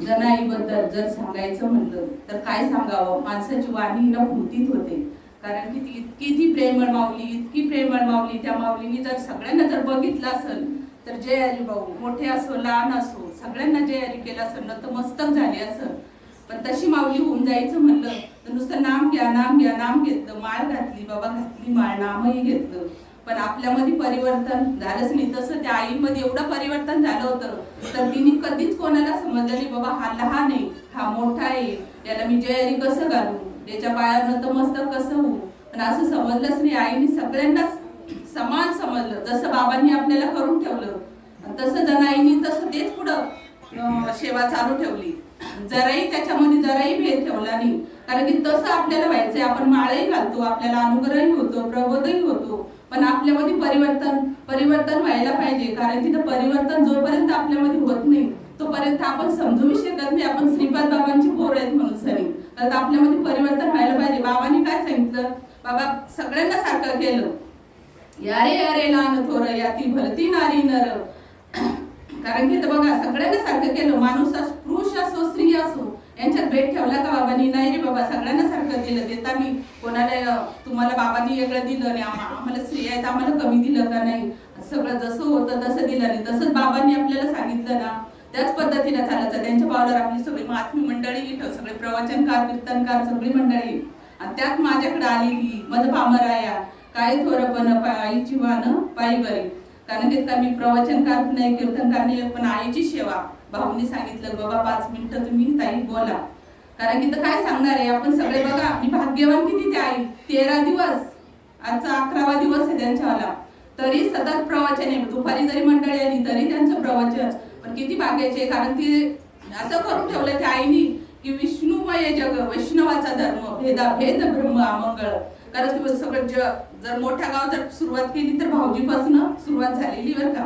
जनाईबद्दल जर सांगायचं म्हणलं तर काय सांगावं? माणसाची वाणी न भूतीत होते. कारण की ती इतकी ती प्रेमळ माऊली इतकी प्रेमळ माऊली त्या माऊलीने जर सगळ्यांना जर बघितलं असेल तर जय हरी भाऊ मोठे असो लहान असो सगळ्यांना जय हरी केलं असेल नतमस्तक झाले असेल. पण तशी माऊली होऊन जायचं म्हणलं तर नुसतं नाम घ्या नाम घ्या नाम घेतलं माळ घातली बाबा घातली माळ नामही घेतलं. पण आपल्यामध्ये परिवर्तन झालंच नाही. तसं त्या आईमध्ये एवढं परिवर्तन झालं होतं तर तिने कधीच कोणाला समजलं नाही बाबा हा लहान आहे हा मोठा आहे याला मी जयारी कसं घालू? याच्या पायावर मस्त कसं होऊ? पण असं समजलंच नाही. आईने सगळ्यांनाच समान समजलं. जसं बाबांनी आपल्याला करून ठेवलं आणि तसं जनाईनी तसं तेच पुढं सेवा चालू ठेवली. जराही त्याच्यामध्ये जराही भेद ठेवला नाही. कारण की तसं आपल्याला व्हायचंय. आपण माळही घालतो आपल्याला अनुग्रहही होतो प्रबोधही होतो. पण आपल्यामध्ये परिवर्तन परिवर्तन व्हायला पाहिजे. कारण की परिवर्तन जोपर्यंत आपल्यामध्ये होत नाही तोपर्यंत आपण समजूही शकत नाही. आपण श्रीपाद बाबांची पोर आहेत म्हणून सरी तर आपल्यामध्ये परिवर्तन व्हायला पाहिजे. बाबांनी काय सांगितलं? बाबा सगळ्यांना सारखं केलं. यारे यारे लहान थोर याती भरती नारी नर. कारण की बघा सगळ्यांना सारखं केलं. माणूस असो पुरुष असो स्त्री असो यांच्यात भेट ठेवला का बाबांनी नाही रे बाबा सगळ्यांना सारखं दिलं देता मी कोणाला तुम्हाला बाबांनी वेगळं दिलं नाही आम्हाला स्त्री आहेत आम्हाला कमी दिलं का नाही? सगळं जसं होतं तसं दिलं नाही. तसंच बाबांनी आपल्याला सांगितलं ना त्याच पद्धतीने चालायचं. त्यांच्या पावलावर आपली सगळी महात्मी मंडळी इथं सगळे प्रवचनकार कीर्तनकार सगळी मंडळी. आणि त्यात माझ्याकडे आलेली माझं भामराया काय थोरपण आईची वान पायी बरी कारण की का मी प्रवचनकार नाही कीर्तनकार नाही पण आईची सेवा. भाऊनी सांगितलं बाबा पाच मिनिटं तुम्ही ताई बोला. कारण की तर काय सांगणार आहे? आपण सगळे बघा मी भाग्यवान किती ते आई. तेरा दिवस आजचा अकरावा दिवस आहे त्यांच्यावाला. तरी सतत प्रवचन आहे. दुपारी जरी मंडळी आली तरी त्यांचं प्रवचन. पण किती भाग्याचे कारण ती असं करून ठेवलं त्या आईनी की विष्णुमय जग वैष्णवाचा धर्म भेदा भेद ब्रह्म अमंगळ. कारण की सगळं जग जर मोठ्या गाव जर सुरुवात केली तर भाऊजीपासून सुरुवात झालेली बरं का.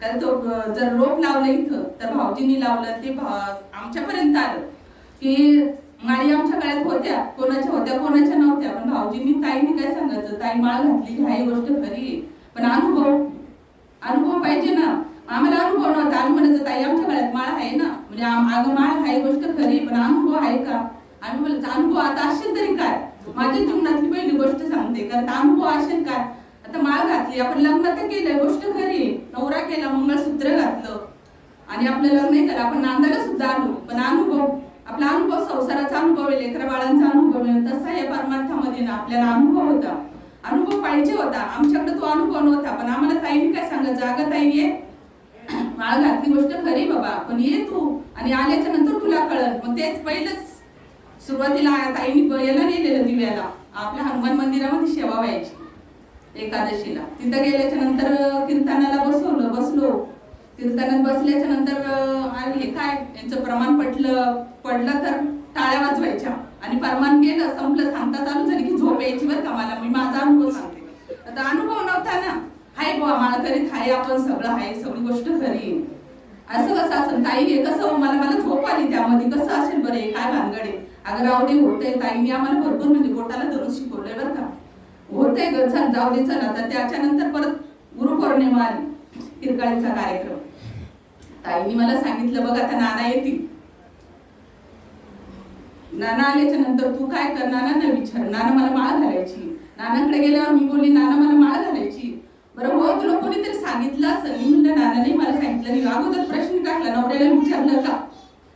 कारण तो जर रोप लावलं इथं तर भाऊजींनी लावलं ते भा- आमच्यापर्यंत आलं. की माळी आमच्या काळात होत्या कोणाच्या होत्या कोणाच्या नव्हत्या. पण भाऊजींनी ताईने काय सांगायचं ताई माळ घातली की ही गोष्ट खरी आहे. पण अनुभव अनुभव पाहिजे ना. आम्हाला अनुभव नव्हता. आम्ही म्हणायचं ताई आमच्या काळात माळ आहे ना. म्हणजे अगं माळ हा ही गोष्ट खरी पण अनुभव आहे का? आम्ही बोलायचं अनुभव आता असेल तरी काय? माझ्या जीवनातली पहिली गोष्ट सांगते कारण अनुभव असेल काय? आता माळ घातली आपण लग्न तर केलंय गोष्ट खरी नवरा केला मंगळसूत्र घातलं. आणि आपलं लग्न केलं आपण नांदायला सुद्धा आलो. पण अनुभव आपला अनुभव संसाराचा अनुभव आहे लेकरा बाळांचा अनुभव आहे. तसा या परमार्थामध्ये ना आपल्याला अनुभव होता. अनुभव पाहिजे होता. आमच्याकडे तो अनुभव नव्हता. पण आम्हाला ताईने काय सांगत जागा ताई ये. माळ घातली गोष्ट खरी बाबा. पण ये तू. आणि आल्याच्यानंतर तुला कळत मग तेच पहिलंच सुरुवातीला ताईंनी ब- याला नेलेलं दिव्याला. आपल्या हनुमान मंदिरामध्ये सेवा व्हायची. एकादशीला. तिथं गेल्याच्यानंतर कीर्तनाला बसवलं बसलो. कीर्तनात बसल्याच्या नंतर हे काय? यांचं प्रमाण पटलं पडलं तर टाळ्या वाजवायच्या. आणि प्रमाण गेलं संपलं सांगता चालू झाली की झोप यायची बरं का मला. मी माझा अनुभव सांगते. आता अनुभव नव्हता ना. हाय बुवा मला करीत हाय आपण सगळं हाय सगळी गोष्ट घरी असं कसं असं ताई हे कसं? मला मला झोप आली त्यामध्ये. कसं असेल बरं? काय भानगड आहे? अगं राहू दे होतंय. ताईने आम्हाला भरपूर म्हणजे बोटाला धरून शिकवलंय बरं का. होतंय ग चल जाऊ दे चला तर त्याच्यानंतर परत गुरुपौर्णिमा आली. किरकाळीचा कार्यक्रम. ताईने मला सांगितलं बघ आता नाना येतील. नाना आल्याच्यानंतर तू काय कर? नाना विचार. नाना मला माळ घालायची. नानाकडे गेल्यावर मी बोलली नाना मला माळ घालायची. बरं हो तुला कोणीतरी सांगितलं असं? मी म्हणलं नाना नाही मला सांगितलं नाही. अगोदर प्रश्न टाकला नवऱ्याला विचारलं का?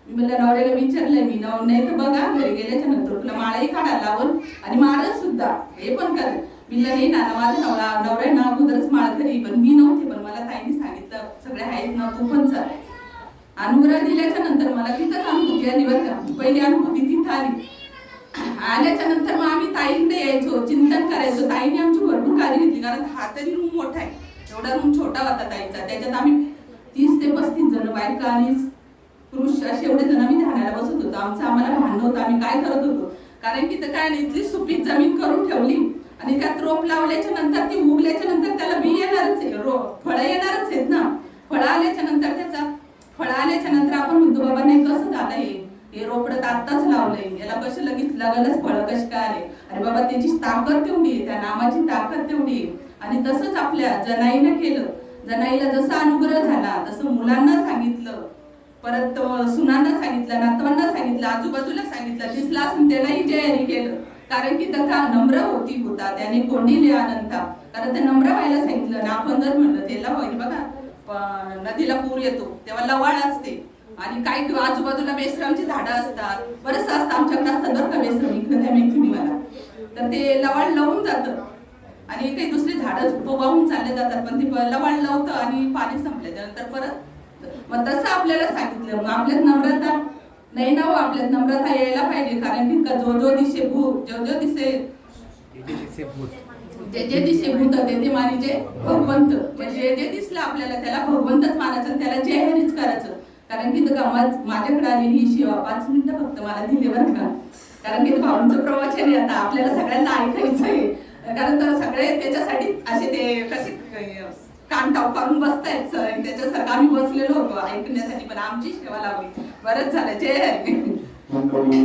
मी म्हणलं नवऱ्याला विचारलंय मी नव नाही तर बघा घरी गेल्याच्यानंतर तुला माळही काढायला लावून आणि माळच सुद्धा हे पण कर मी म्हणलं नाही ना माझा नवरा नवऱ्या ना अगोदरच माळ घरी पण मी नव्हते पण मला ताईने सांगितलं सगळे आहेत ना तू पण चाल अनुग्रह दिल्याच्या नंतर मला तिथंच अनुभूती आली बरं का पहिली अनुभूती तिथं आली आल्याच्यानंतर मग आम्ही ताईंकडे यायचो चिंतन करायचो ताईने आमची भरपूर काळजी घेतली कारण हा तरी रूम मोठा आहे एवढा रूम छोटा होता ताईचा त्याच्यात आम्ही तीस ते पस्तीस जण बायका आणि पुरुष असे एवढे जण आम्ही ध्यानाला बसत होतो. आमचं आम्हाला भांडण होतं आम्ही काय करत होतो? कारण की तर काय नाही, इथली सुपीक जमीन करून ठेवली आणि त्यात रोप लावल्याच्या नंतर ती उगल्याच्या नंतर त्याला बी येणारच आहे. रो फळं येणारच आहेत ना? फळं आल्याच्यानंतर त्याचा फळं आल्याच्यानंतर आपण म्हणतो बाबा नाही कसं झालं हे? हे रोपडत आत्ताच लावलंय. याला कसं लगेच लगलच फळं? कशी काय आले अरे बाबा त्याची ताकद तेवढी आहे त्या नामाची ताकद तेवढी आहे. आणि तसंच आपल्या जनाईनं केलं. जनाईला जसा अनुग्रह झाला तसं मुलांना सांगितलं. परत सुनांना सांगितलं नातवांना सांगितलं आजूबाजूला सांगितलं दिसला असून त्यालाही जयाने केलं. कारण की तथा नम्र होती होता त्याने कोंडीले अनंता कारण ते नम्र व्हायला सांगितलं ना आपण जर म्हणलं त्याला होईल बघा. नदीला पूर येतो तेव्हा लवाळ असते. आणि काही किंवा आजूबाजूला बेसरामची झाडं असतात बरंच असतं आमच्याकडे असतं बरं का बेसरम इकडे त्या मैत्रिणी मला. तर ते लवाळ लावून जातं. आणि काही दुसरी झाडं वाहून चालले जातात पण ते लवाळ लावतं आणि पाणी संपल्याच्या नंतर परत मग तसं आपल्याला सांगितलं. मग आपल्यात नम्रता नाही ना हो आपल्यात नम्रता यायला पाहिजे. कारण की जो जो दिसे भूत जो जो दिसे जे जे दिसे भूत ते ते मानिजे भगवंत. म्हणजे जे दिसलं आपल्याला त्याला भगवंतच मानायचं त्याला जय हरीच करायचं. कारण की माझ्याकडे आलेली ही सेवा पाच मिनिटं फक्त मला दिली बरं का. कारण की भाऊंचं प्रवचन आहे आता. आपल्याला सगळ्यांना ऐकायचं आहे कारण तर सगळे त्याच्यासाठी असे ते कसे कान टाव करून बसतायत त्याच्यासारखं आम्ही बसलेलो होतो ऐकण्यासाठी पण आमची सेवा लावली बरंच झालं. जय हरी.